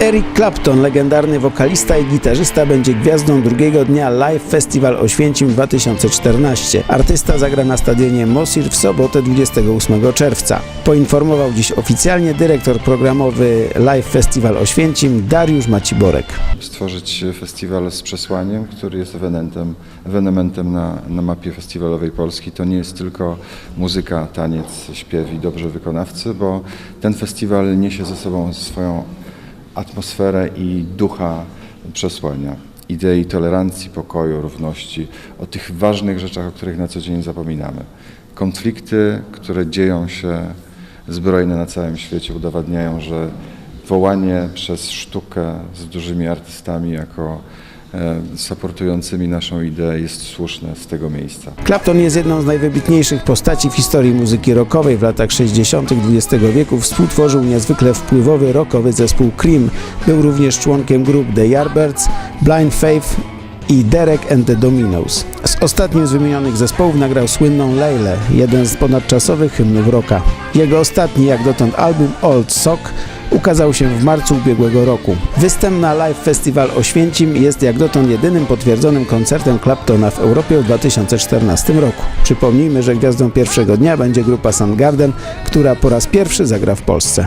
Eric Clapton, legendarny wokalista i gitarzysta, będzie gwiazdą drugiego dnia Live Festival Oświęcim 2014. Artysta zagra na stadionie Mosir w sobotę 28 czerwca. Poinformował dziś oficjalnie dyrektor programowy Live Festival Oświęcim Dariusz Maciborek. stworzyć festiwal z przesłaniem, który jest ewenementem, ewenementem na, na mapie festiwalowej Polski. To nie jest tylko muzyka, taniec, śpiew i dobrze wykonawcy, bo ten festiwal niesie ze sobą swoją atmosferę i ducha przesłania. Idei tolerancji, pokoju, równości, o tych ważnych rzeczach, o których na co dzień zapominamy. Konflikty, które dzieją się zbrojne na całym świecie, udowadniają, że wołanie przez sztukę z dużymi artystami jako supportującymi naszą ideę jest słuszne z tego miejsca. Clapton jest jedną z najwybitniejszych postaci w historii muzyki rockowej. W latach 60. XX wieku współtworzył niezwykle wpływowy rockowy zespół Cream. Był również członkiem grup The Yardbirds, Blind Faith i Derek and the Dominos. Z ostatnim z wymienionych zespołów nagrał słynną Leilę, jeden z ponadczasowych hymnów rocka. Jego ostatni jak dotąd album Old Sock ukazał się w marcu ubiegłego roku. Występ na Live Festival Oświęcim jest jak dotąd jedynym potwierdzonym koncertem Claptona w Europie w 2014 roku. Przypomnijmy, że gwiazdą pierwszego dnia będzie grupa Soundgarden, która po raz pierwszy zagra w Polsce.